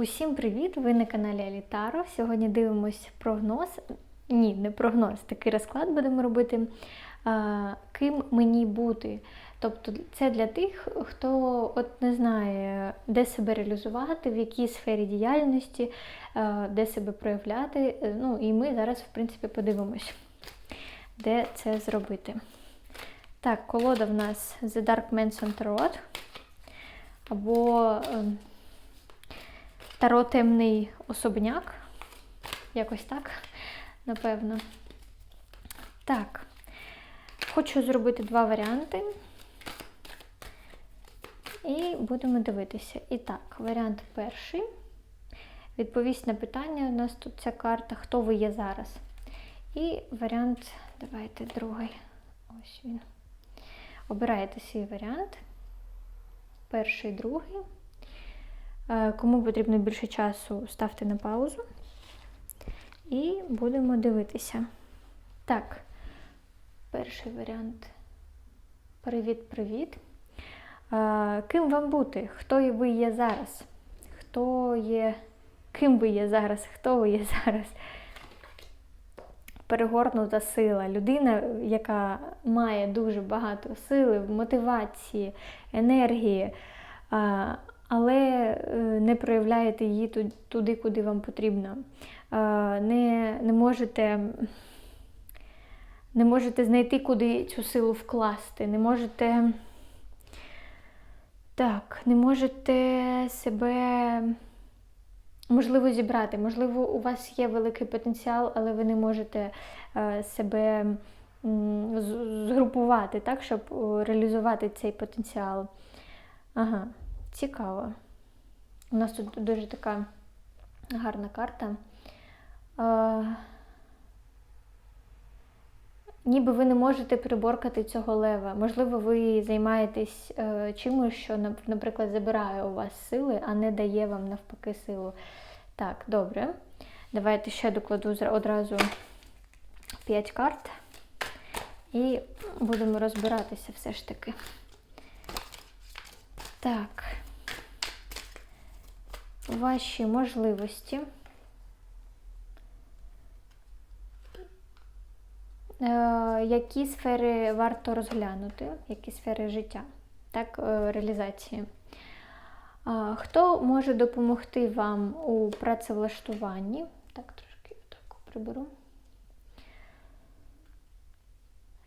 Усім привіт! Ви на каналі Алітаро. Сьогодні дивимось прогноз. Ні, не прогноз, такий розклад будемо робити. Ким мені бути. Тобто це для тих, хто от не знає, де себе реалізувати, в якій сфері діяльності, де себе проявляти. Ну і ми зараз, в принципі, подивимось, де це зробити. Так, колода в нас The Dark Mansion Tarot. Або ем, Таро темний особняк. Якось так, напевно. Так, хочу зробити два варіанти. І будемо дивитися. І так, варіант перший. Відповість на питання. У нас тут ця карта, хто ви є зараз. І варіант, давайте другий. Ось він. Обираєте свій варіант. Перший, другий. Е, Кому потрібно більше часу, ставте на паузу. І будемо дивитися. Так, перший варіант. Привіт-привіт. Е, Ким вам бути? Хто ви є зараз? Хто є. Ким ви є зараз? Хто ви є зараз? Перегорнута сила. Людина, яка має дуже багато сили, мотивації, енергії. Але е, не проявляєте її туди, куди вам потрібно. Е, Не, не, можете, не можете знайти, куди цю силу вкласти. Не можете. Так, не можете себе, можливо, зібрати. Можливо, у вас є великий потенціал, але ви не можете е, себе згрупувати так, щоб реалізувати цей потенціал. Ага. Цікаво. У нас тут дуже така гарна карта. Е, ніби ви не можете приборкати цього лева. Можливо, ви займаєтесь е, чимось, що, наприклад, забирає у вас сили, а не дає вам навпаки силу. Так, добре. Давайте ще докладу одразу 5 карт. І будемо розбиратися все ж таки. Так. Ваші можливості. Е, Які сфери варто розглянути, які сфери життя, так, е, реалізації. Хто може допомогти вам у працевлаштуванні? Так, трошки так приберу.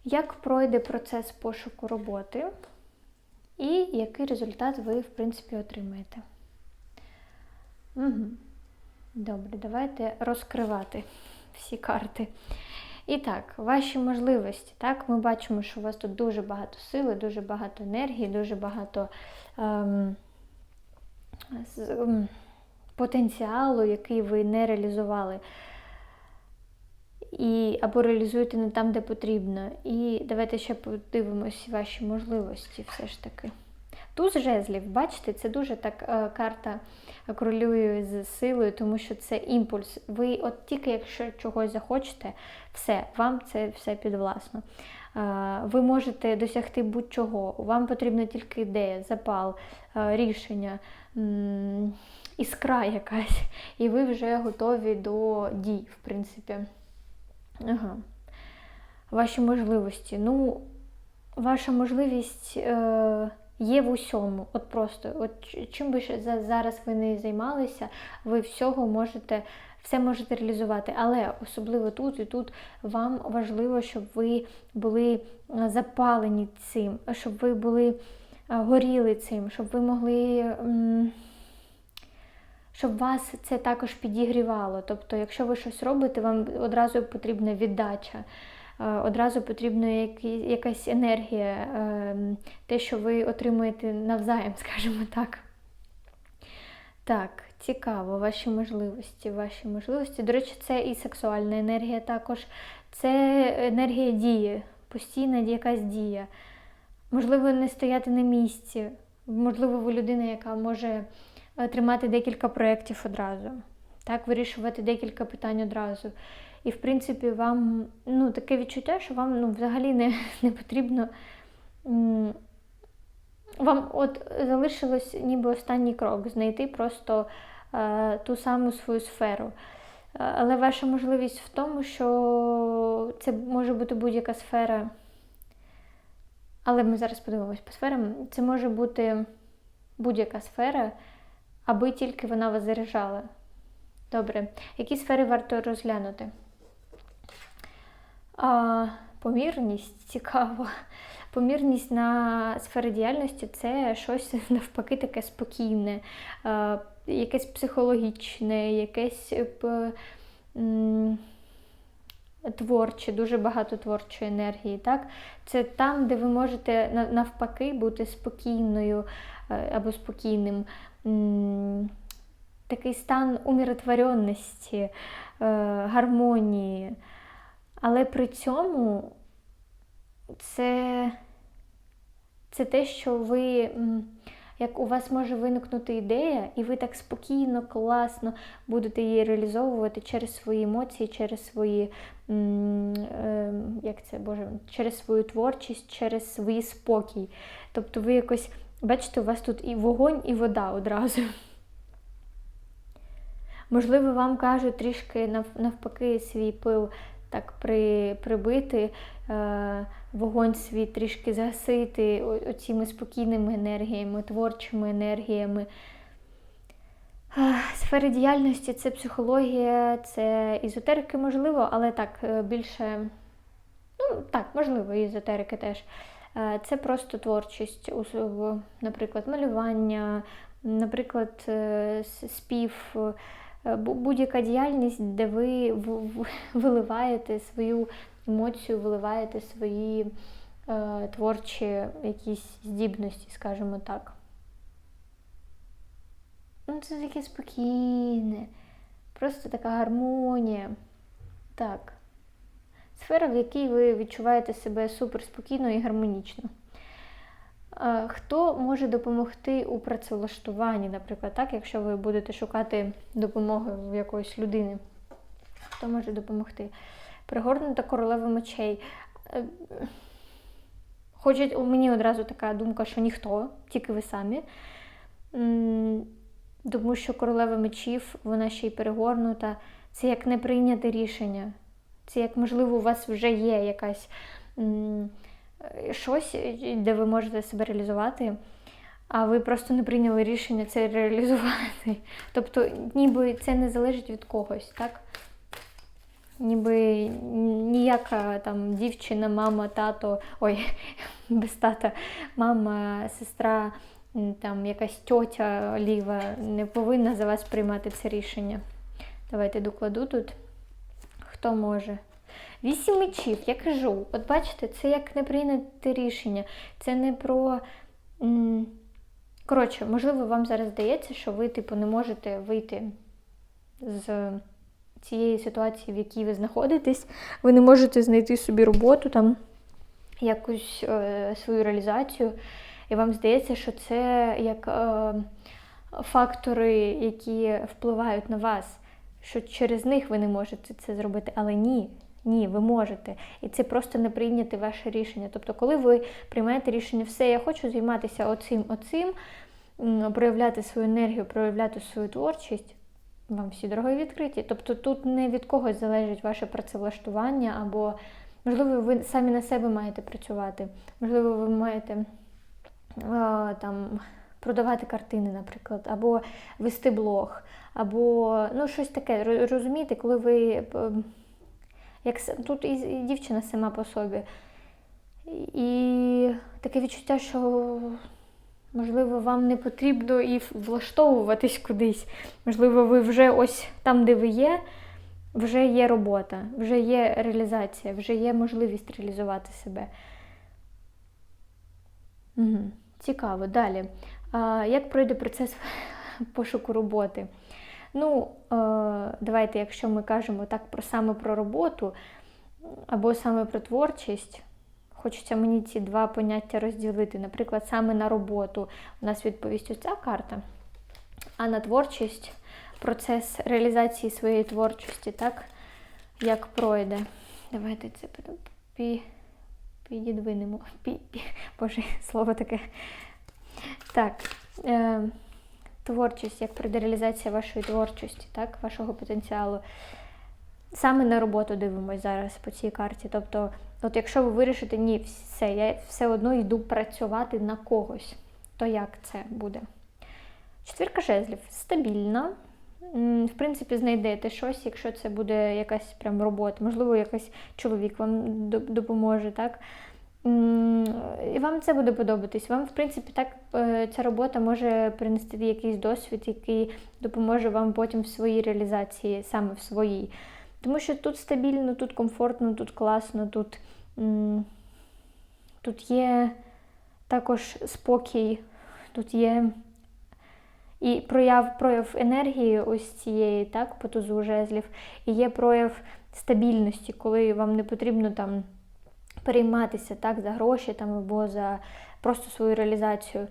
Як пройде процес пошуку роботи? І який результат ви, в принципі, отримаєте. Угу. Добре, давайте розкривати всі карти. І так, ваші можливості. Так, Ми бачимо, що у вас тут дуже багато сили, дуже багато енергії, дуже багато ем, з- ем, потенціалу, який ви не реалізували. І, або реалізуєте не там, де потрібно. І давайте ще подивимось ваші можливості все ж таки. Туз жезлів, бачите, це дуже так е, карта корелює з силою, тому що це імпульс. Ви от тільки якщо чогось захочете, все, вам це все підвласно. Е, Ви можете досягти будь-чого. Вам потрібна тільки ідея, запал, е, рішення, іскра якась, і ви вже готові до дій, в принципі. Ага. Ваші можливості. Ну, ваша можливість є в усьому. От просто, от чим би зараз ви не займалися, ви всього можете, все можете реалізувати. Але особливо тут і тут вам важливо, щоб ви були е, запалені цим, щоб ви були е, горіли цим, щоб ви могли. щоб вас це також підігрівало. Тобто, якщо ви щось робите, вам одразу потрібна віддача, одразу потрібна якась енергія, е, те, що ви отримуєте навзаєм, скажімо так. Так, цікаво, ваші можливості, ваші можливості. До речі, це і сексуальна енергія також, це енергія дії, постійна якась дія. Можливо, не стояти на місці. Можливо, ви людина, яка може е, тримати декілька проєктів одразу, так, вирішувати декілька питань одразу. І, в принципі, вам ну, таке відчуття, що вам ну, взагалі не, не потрібно. Вам от залишилось ніби останній крок знайти просто е, ту саму свою сферу. Е, Але ваша можливість в тому, що це може бути будь-яка сфера. Але ми зараз подивимось по сферам. Це може бути будь-яка сфера, аби тільки вона вас заряджала. Добре. Які сфери варто розглянути? А, помірність цікаво. Помірність на сфери діяльності це щось навпаки таке спокійне, е, якесь психологічне, якесь е, творче, дуже багато творчої енергії. Так? Це там, де ви можете навпаки бути спокійною е, або спокійним. Такий стан умиротворенності, е, гармонії. Але при цьому це, це те, що ви, як у вас може виникнути ідея, і ви так спокійно, класно будете її реалізовувати через свої емоції, через свої, е, як це, Боже, через свою творчість, через свій спокій. Тобто ви якось, бачите, у вас тут і вогонь, і вода одразу. Можливо, вам кажуть трішки навпаки свій пил так при, прибити, е, вогонь свій трішки загасити оціми спокійними енергіями, творчими енергіями. Сфери діяльності це психологія, це ізотерики, можливо, але так е, більше, ну так, можливо, і езотерики теж. Е, Це просто творчість, наприклад, малювання, наприклад, е, спів, будь-яка діяльність, де ви виливаєте свою емоцію, виливаєте свої е, творчі якісь здібності, скажімо так. Ну, це таке спокійне, просто така гармонія. Так. Сфера, в якій ви відчуваєте себе суперспокійно і гармонічно. Е, Хто може допомогти у працевлаштуванні, наприклад, так, якщо ви будете шукати допомоги в якоїсь людини? Хто може допомогти? Пригорнута королева мечей. Е, Хочуть, у мені одразу така думка, що ніхто, тільки ви самі. Тому що королева мечів, вона ще й перегорнута. Це як не прийняти рішення. Це як, можливо, у вас вже є якась щось, де ви можете себе реалізувати, а ви просто не прийняли рішення це реалізувати. Тобто, ніби це не залежить від когось, так? Ніби ніяка там дівчина, мама, тато, ой, без тата, мама, сестра, там якась тьотя ліва не повинна за вас приймати це рішення. Давайте докладу тут. Хто може? Вісім мечів, я кажу. От бачите, це як не прийняти рішення. Це не про. Коротше, можливо, вам зараз здається, що ви, типу, не можете вийти з цієї ситуації, в якій ви знаходитесь. Ви не можете знайти собі роботу, там, якусь е, свою реалізацію. І вам здається, що це як е, фактори, які впливають на вас, що через них ви не можете це зробити. Але ні, ні, ви можете. І це просто не прийняти ваше рішення. Тобто, коли ви приймаєте рішення, все, я хочу займатися оцим, оцим, проявляти свою енергію, проявляти свою творчість. Вам всі дороги відкриті. Тобто тут не від когось залежить ваше працевлаштування, або, можливо, ви самі на себе маєте працювати. Можливо, ви маєте там, продавати картини, наприклад, або вести блог, або ну, щось таке. Ро- Розумієте, коли ви. Як тут і дівчина сама по собі. І таке відчуття, що можливо вам не потрібно і влаштовуватись кудись. Можливо, ви вже ось там, де ви є, вже є робота, вже є реалізація, вже є можливість реалізувати себе. Угу. Цікаво. Далі. А, як пройде процес пошуку роботи? Ну, е, давайте, якщо ми кажемо так про саме про роботу або саме про творчість, хочеться мені ці два поняття розділити. Наприклад, саме на роботу у нас відповість ось ця карта, а на творчість процес реалізації своєї творчості, так, як пройде. Давайте це пі-. Пі, пі, боже, слово таке. Так. Е, творчість, як реалізація вашої творчості, так, вашого потенціалу. Саме на роботу дивимось зараз по цій карті. Тобто, от якщо ви вирішите, ні, все, я все одно йду працювати на когось, то як це буде? Четвірка жезлів стабільна. В принципі, знайдете щось, якщо це буде якась прям робота. Можливо, якийсь чоловік вам допоможе, так? І вам це буде подобатись. Вам, в принципі, так е, ця робота може принести якийсь досвід, який допоможе вам потім в своїй реалізації, саме в своїй. Тому що тут стабільно, тут комфортно, тут класно, тут, тут є також спокій, тут є і прояв, прояв енергії ось цієї, так, по тузу жезлів, і є прояв стабільності, коли вам не потрібно там перейматися так, за гроші там, або за просто свою реалізацію.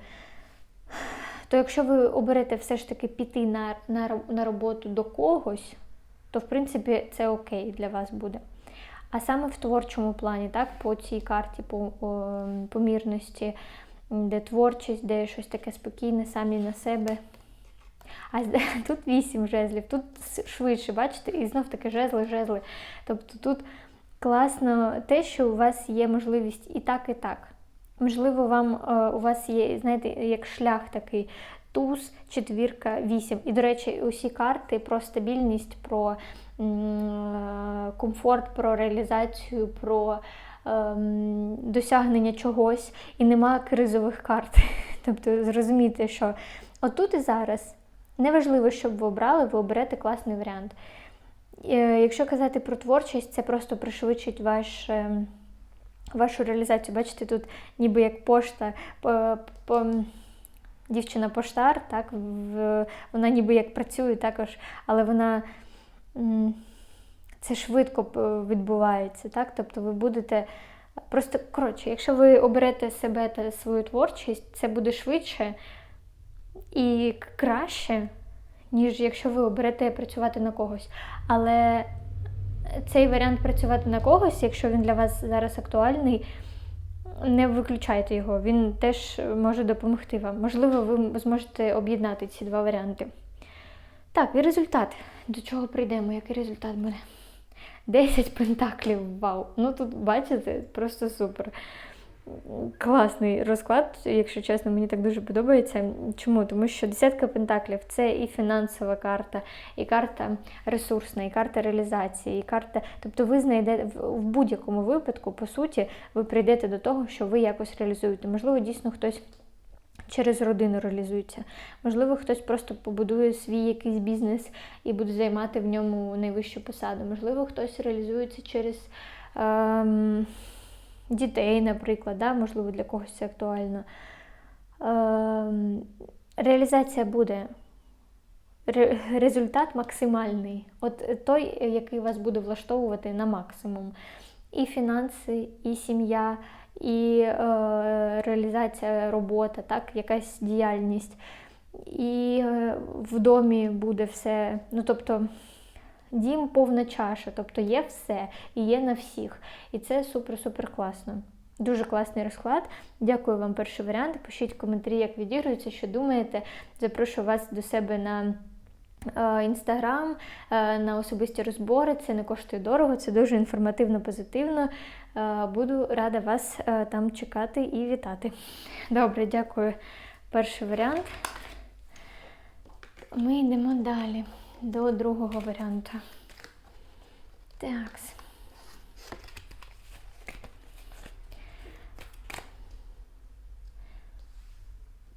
То якщо ви оберете все ж таки піти на, на, на роботу до когось, то в принципі це окей для вас буде. А саме в творчому плані, так, по цій карті, по помірності, де творчість, де щось таке спокійне, самі на себе. А тут вісім жезлів, тут швидше, бачите, і знов таки жезли, жезли. Тобто тут класно те, що у вас є можливість і так, і так. Можливо, вам е, у вас є, знаєте, як шлях такий туз, четвірка, вісім. І, до речі, усі карти про стабільність, про комфорт, про реалізацію, про ем, досягнення чогось, і нема кризових карт. Тобто зрозумійте, що отут і зараз неважливо, що б ви обрали, ви оберете класний варіант. Е, Якщо казати про творчість, це просто пришвидшить ваш. ем, Вашу реалізацію, бачите, тут ніби як пошта, по, по, дівчина поштар, так, в, вона ніби як працює також, але вона це швидко відбувається, так? Тобто ви будете просто коротше, якщо ви оберете себе та свою творчість, це буде швидше і краще, ніж якщо ви оберете працювати на когось. Але цей варіант працювати на когось, якщо він для вас зараз актуальний, не виключайте його, він теж може допомогти вам. Можливо, ви зможете об'єднати ці два варіанти. Так, і результат. До чого прийдемо? Який результат буде? 10 пентаклів, вау! Ну тут, бачите, просто супер. Класний розклад, якщо чесно, мені так дуже подобається. Чому? Тому що десятка пентаклів це і фінансова карта, і карта ресурсна, і карта реалізації, і карта. Тобто ви знайдете в будь-якому випадку, по суті, ви прийдете до того, що ви якось реалізуєте. Можливо, дійсно хтось. Через родину реалізується. Можливо, хтось просто побудує свій якийсь бізнес і буде займати в ньому найвищу посаду. Можливо, хтось реалізується через ем, дітей, наприклад, да? можливо, для когось це актуально. Ем, реалізація буде. Результат максимальний. От той, який вас буде влаштовувати на максимум. І фінанси, і сім'я, і е, реалізація робота, так, якась діяльність. І е, в домі буде все. Ну, тобто, дім повна чаша, тобто є все і є на всіх. І це супер-супер класно. Дуже класний розклад. Дякую вам перший варіант. Пишіть коментарі, як відігрується, що думаєте. Запрошую вас до себе на інстаграм, на особисті розбори. Це не коштує дорого, це дуже інформативно, позитивно. Е, Буду рада вас е, там чекати і вітати. Добре, дякую. Перший варіант. Ми йдемо далі до другого варіанту. Так.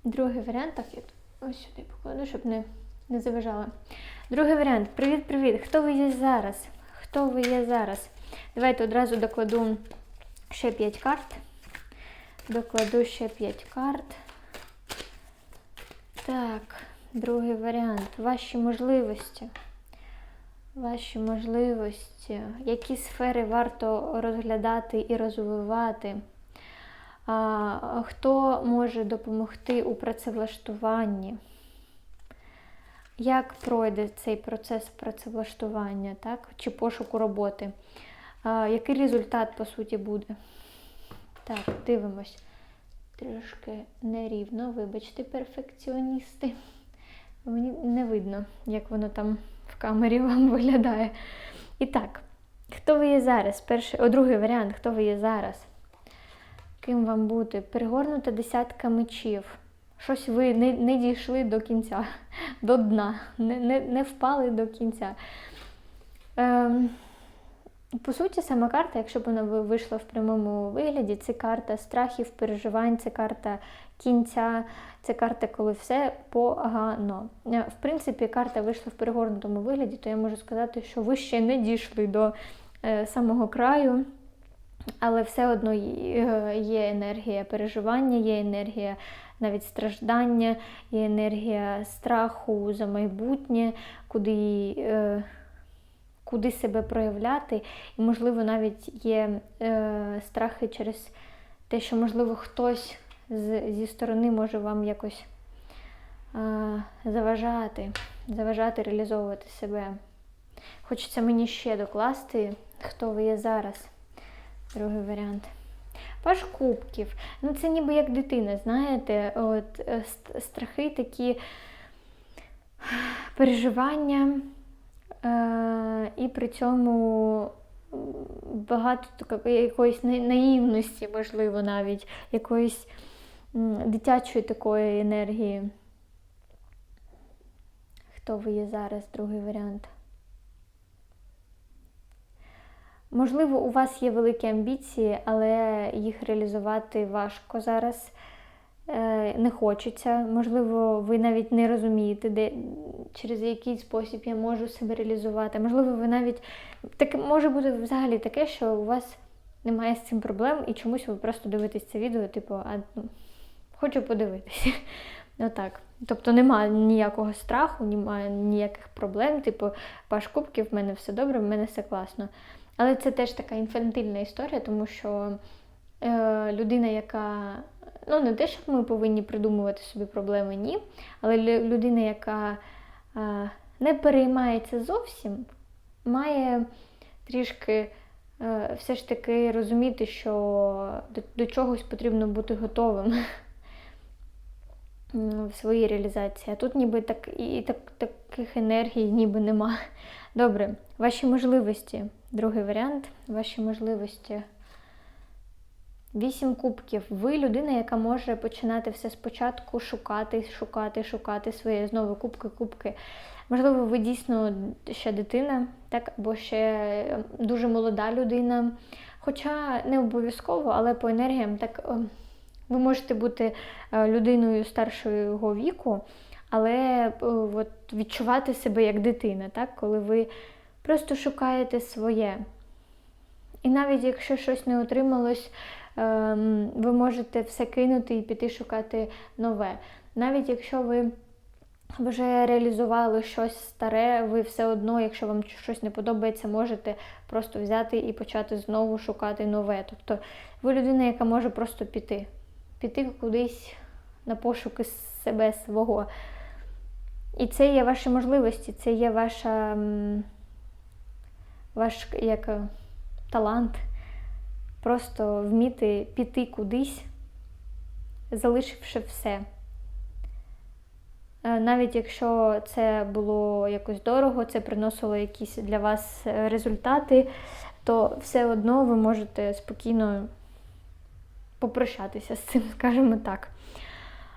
Другий варіант, так, я ось сюди покладу, щоб не, не заважала. Другий варіант. Привіт-привіт. Хто ви є зараз? Хто ви є зараз? Давайте одразу докладу ще 5 карт. Докладу ще 5 карт. Так, другий варіант. Ваші можливості. Ваші можливості. Які сфери варто розглядати і розвивати? А, Хто може допомогти у працевлаштуванні? Як пройде цей процес працевлаштування, так? чи пошуку роботи? А, Який результат, по суті, буде? Так, дивимось. Трошки нерівно, вибачте, перфекціоністи. Мені не видно, як воно там в камері вам виглядає. І так, хто ви є зараз? Перший, о, другий варіант, хто ви є зараз? Ким вам бути? Перегорнута десятка мечів. Щось ви не, не дійшли до кінця, до дна, не, не, не впали до кінця. Ем, по суті, сама карта, якщо б вона вийшла в прямому вигляді, це карта страхів, переживань, це карта кінця, це карта, коли все погано. Е, В принципі, карта вийшла в перегорнутому вигляді, то я можу сказати, що ви ще не дійшли до е, самого краю, але все одно є є енергія переживання, є енергія навіть страждання, є енергія страху за майбутнє, куди. Куди себе проявляти, і, можливо, навіть є е, страхи через те, що, можливо, хтось з, зі сторони може вам якось е, заважати, заважати реалізовувати себе. Хочеться мені ще докласти, хто ви є зараз. Другий варіант. Паш кубків. Ну, це ніби як дитина, знаєте, от е, страхи такі переживання. Е, і при цьому багато якоїсь наївності, можливо, навіть якоїсь дитячої такої енергії. Хто ви є зараз, другий варіант? Можливо, у вас є великі амбіції, але їх реалізувати важко зараз. Е, Не хочеться. Можливо, ви навіть не розумієте, де, через який спосіб я можу себе реалізувати. Можливо, ви навіть так може бути взагалі таке, що у вас немає з цим проблем, і чомусь ви просто дивитесь це відео, типу, а ну, хочу подивитися. Отак. Тобто немає ніякого страху, немає ніяких проблем. Типу, паш кубків, в мене все добре, в мене все класно. Але це теж така інфантильна історія, тому що людина, яка. Ну, не те, що ми повинні придумувати собі проблеми, ні. Але людина, яка е, не переймається зовсім, має трішки е, все ж таки розуміти, що до чогось потрібно бути готовим в своїй реалізації. А тут ніби так і так, таких енергій ніби нема. Добре, ваші можливості. Другий варіант. Ваші можливості. Вісім кубків. Ви людина, яка може починати все спочатку, шукати, шукати, шукати своє знову кубки, кубки. Можливо, ви дійсно ще дитина, так, або ще дуже молода людина. Хоча не обов'язково, але по енергіям так е, ви можете бути е, людиною старшого віку, але е, от, відчувати себе як дитина, так, коли ви просто шукаєте своє. І навіть якщо щось не отрималось, ем, ви можете все кинути і піти шукати нове. Навіть якщо ви вже реалізували щось старе, ви все одно, якщо вам щось не подобається, можете просто взяти і почати знову шукати нове. Тобто ви людина, яка може просто піти, піти кудись на пошуки себе свого. І це є ваші можливості, це є ваша, ваш як е, талант. Просто вміти піти кудись, залишивши все. Е, Навіть якщо це було якось дорого, це приносило якісь для вас е, результати, то все одно ви можете спокійно попрощатися з цим, скажімо так.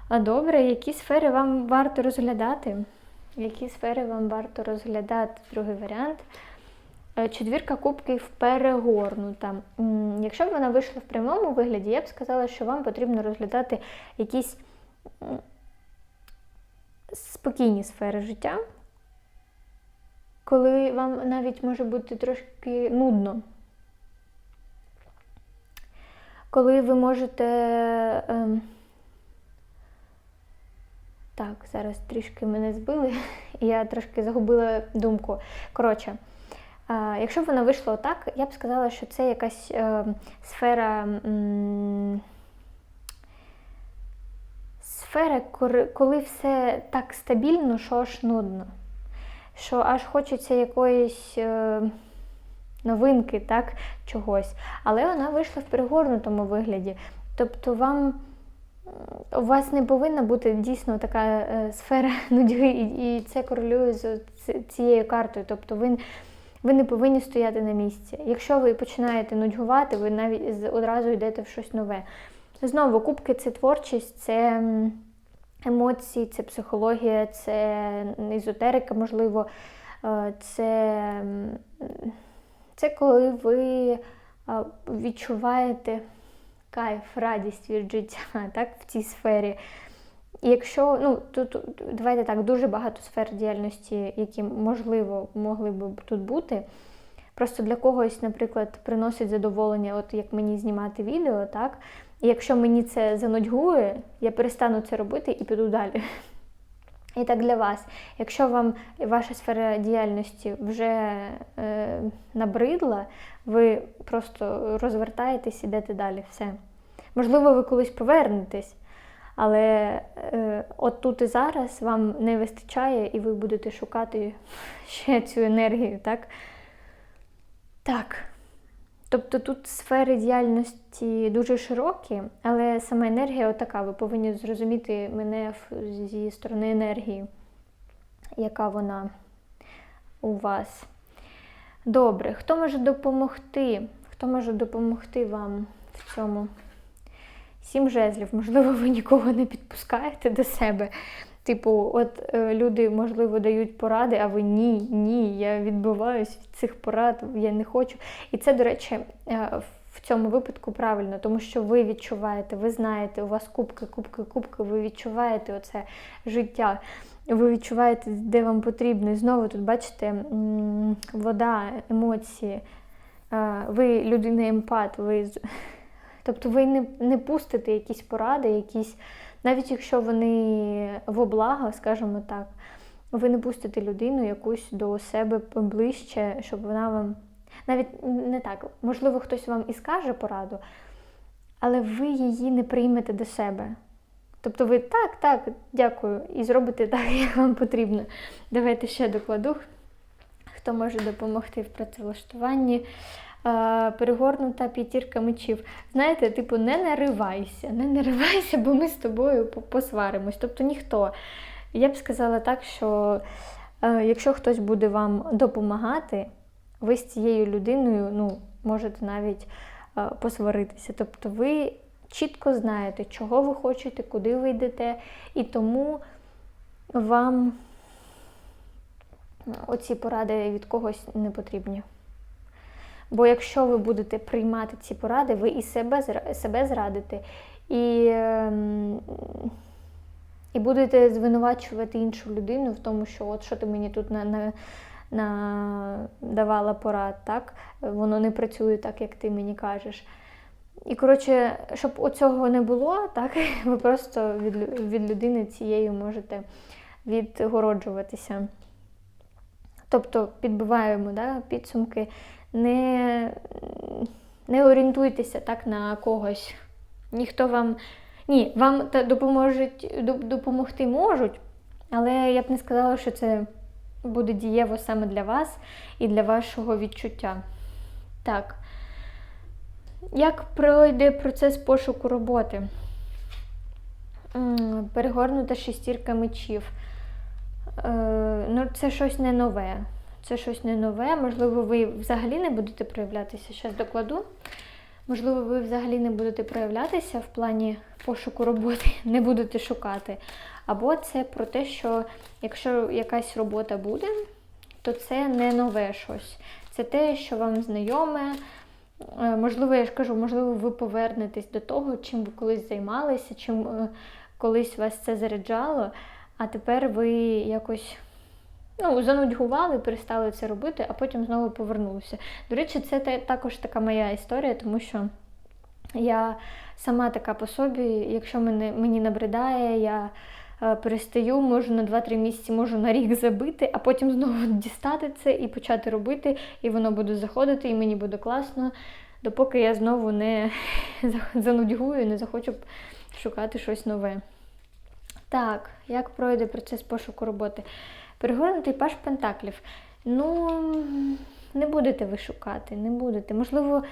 А добре, які сфери вам варто розглядати? Які сфери вам варто розглядати? Другий варіант. Е, Четвірка кубків перегорнута. Якщо б вона вийшла в прямому вигляді, я б сказала, що вам потрібно розглядати якісь спокійні сфери життя, коли вам навіть може бути трошки нудно. Коли ви можете. ем, Так, зараз трішки мене збили, і я трошки загубила думку. Коротше, якщо б воно вийшло так, я б сказала, що це якась е, сфера. м, Сфера, коли все так стабільно, що аж нудно. Що аж хочеться якоїсь е, новинки, так, чогось. Але вона вийшла в перегорнутому вигляді. Тобто вам у вас не повинна бути дійсно така е, сфера нудьги, і, і це корелює з цією картою. Тобто ви, ви не повинні стояти на місці. Якщо ви починаєте нудьгувати, ви навіть одразу йдете в щось нове. Знову, кубки це творчість, це емоції, це психологія, це езотерика, можливо, е, це, це коли ви відчуваєте кайф, радість від життя так, в цій сфері. І якщо, ну, тут давайте так, дуже багато сфер діяльності, які можливо могли б тут бути. Просто для когось, наприклад, приносить задоволення, от як мені знімати відео, так? І якщо мені це занудьгує, я перестану це робити і піду далі. І так для вас. Якщо вам ваша сфера діяльності вже е, набридла, ви просто розвертаєтесь, ідете далі. Все. Можливо, ви колись повернетесь, але е, от тут і зараз вам не вистачає, і ви будете шукати ще цю енергію, так? Так. Тобто тут сфери діяльності дуже широкі, але сама енергія отака. Ви повинні зрозуміти мене зі сторони енергії, яка вона у вас. Добре, хто може допомогти? Хто може допомогти вам в цьому? Сім жезлів, можливо, ви нікого не підпускаєте до себе. Типу, от е, люди, можливо, дають поради, а ви ні, ні, я відбиваюсь від цих порад, я не хочу. І це, до речі, е, в цьому випадку правильно, тому що ви відчуваєте, ви знаєте, у вас кубки, кубки, кубки, ви відчуваєте оце життя. Ви відчуваєте, де вам потрібно. І знову тут бачите вода, емоції. Е, Ви людина емпат, ви тобто ви не, не пустите якісь поради, якісь, навіть якщо вони в облаго, скажімо так, ви не пустите людину якусь до себе ближче, щоб вона вам. Навіть не так, можливо, хтось вам і скаже пораду, але ви її не приймете до себе. Тобто ви так, так, дякую, і зробите так, як вам потрібно. Давайте ще докладу, хто може допомогти в працевлаштуванні. Е, Перегорнута п'ятірка мечів. Знаєте, типу, не наривайся, не наривайся, бо ми з тобою посваримось. Тобто ніхто. Я б сказала так, що е, якщо хтось буде вам допомагати, ви з цією людиною ну, можете навіть е, посваритися. Тобто ви чітко знаєте, чого ви хочете, куди ви йдете, і тому вам оці поради від когось не потрібні. Бо якщо ви будете приймати ці поради, ви і себе, себе зрадите, і, ем, і будете звинувачувати іншу людину в тому, що от що ти мені тут на, на, на давала порад, так? Воно не працює так, як ти мені кажеш. І, коротше, щоб оцього не було, так, ви просто від, від людини цієї можете відгороджуватися. Тобто підбиваємо да, підсумки, не, не орієнтуйтеся так на когось. Ніхто вам. Ні, вам допоможуть, допомогти можуть, але я б не сказала, що це буде дієво саме для вас і для вашого відчуття. Так. Як пройде процес пошуку роботи? Перегорнута шестірка мечів. Е, ну, це щось не нове. Це щось не нове. Можливо, ви взагалі не будете проявлятися. Зараз докладу. Можливо, ви взагалі не будете проявлятися в плані пошуку роботи, не будете шукати. Або це про те, що якщо якась робота буде, то це не нове щось. Це те, що вам знайоме. Е, Можливо, я ж кажу, можливо, ви повернетесь до того, чим ви колись займалися, чим е, колись вас це заряджало, а тепер ви якось ну, занудьгували, перестали це робити, а потім знову повернулися. До речі, це також така моя історія, тому що я сама така по собі, якщо мене, мені набридає, я е, перестаю, можу на 2-3 місяці, можу на рік забити, а потім знову дістати це і почати робити, і воно буде заходити, і мені буде класно, допоки я знову не занудьгую, не захочу шукати щось нове. Так, як пройде процес пошуку роботи? Перегорнутий паш Пентаклів. Ну, не будете ви шукати, не будете. Можливо,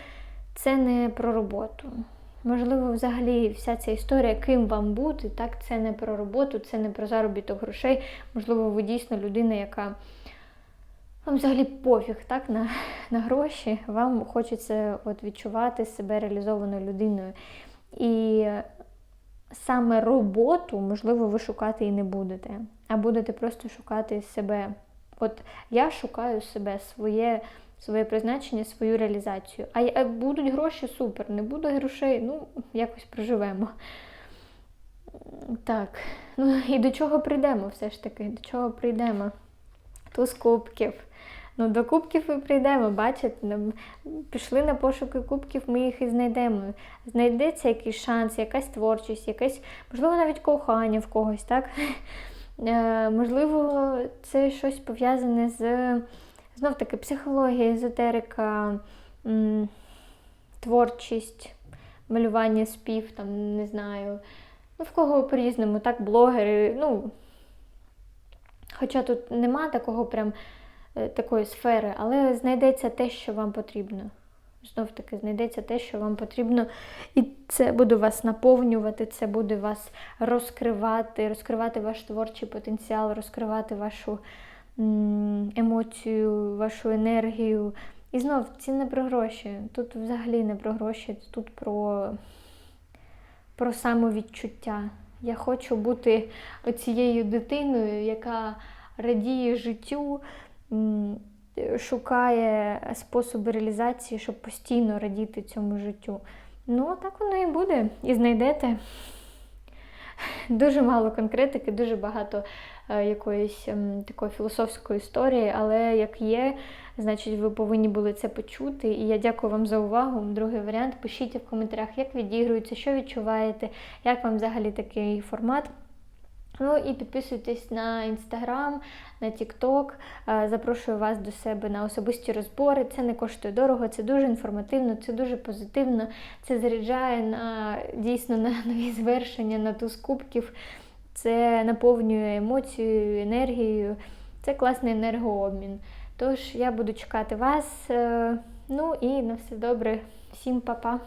це не про роботу. Можливо, взагалі вся ця історія, ким вам бути, так, це не про роботу, це не про заробіток грошей. Можливо, ви дійсно людина, яка вам взагалі пофіг так, на, на гроші. Вам хочеться от, відчувати себе реалізованою людиною. І саме роботу, можливо, ви шукати і не будете, а будете просто шукати себе. От я шукаю себе, своє своє призначення, свою реалізацію. А будуть гроші, супер. Не буде грошей, ну, якось проживемо. Так, ну і до чого прийдемо все ж таки? До чого прийдемо? Туз кубків. Ну, до кубків і прийдемо, бачите, пішли на пошуки кубків, ми їх і знайдемо. Знайдеться якийсь шанс, якась творчість, якесь, можливо, навіть кохання в когось, так? Е, можливо, це щось пов'язане з знов таки психологія, езотерика, творчість, малювання, спів, там, не знаю. Ну, в кого по-різному, так, блогери. Ну, хоча тут нема такого прям такої сфери, але знайдеться те, що вам потрібно. Знов таки знайдеться те, що вам потрібно, і це буде вас наповнювати, це буде вас розкривати, розкривати ваш творчий потенціал, розкривати вашу емоцію, вашу енергію. І знов це не про гроші. Тут взагалі не про гроші, тут про, про самовідчуття. Я хочу бути оцією дитиною, яка радіє життю, шукає способи реалізації, щоб постійно радіти цьому життю. Ну, так воно і буде. І знайдете дуже мало конкретики, дуже багато е, якоїсь ем, такої філософської історії, але як є, значить, ви повинні були це почути. І я дякую вам за увагу. Другий варіант. Пишіть в коментарях, як відігрується, що відчуваєте, як вам взагалі такий формат. Ну і підписуйтесь на інстаграм, на Тікток. Запрошую вас до себе на особисті розбори. Це не коштує дорого, це дуже інформативно, це дуже позитивно. Це заряджає на дійсно на нові звершення, на туз кубків. Це наповнює емоцією, енергією. Це класний енергообмін. Тож я буду чекати вас. е, Ну і на все добре. Всім па-па.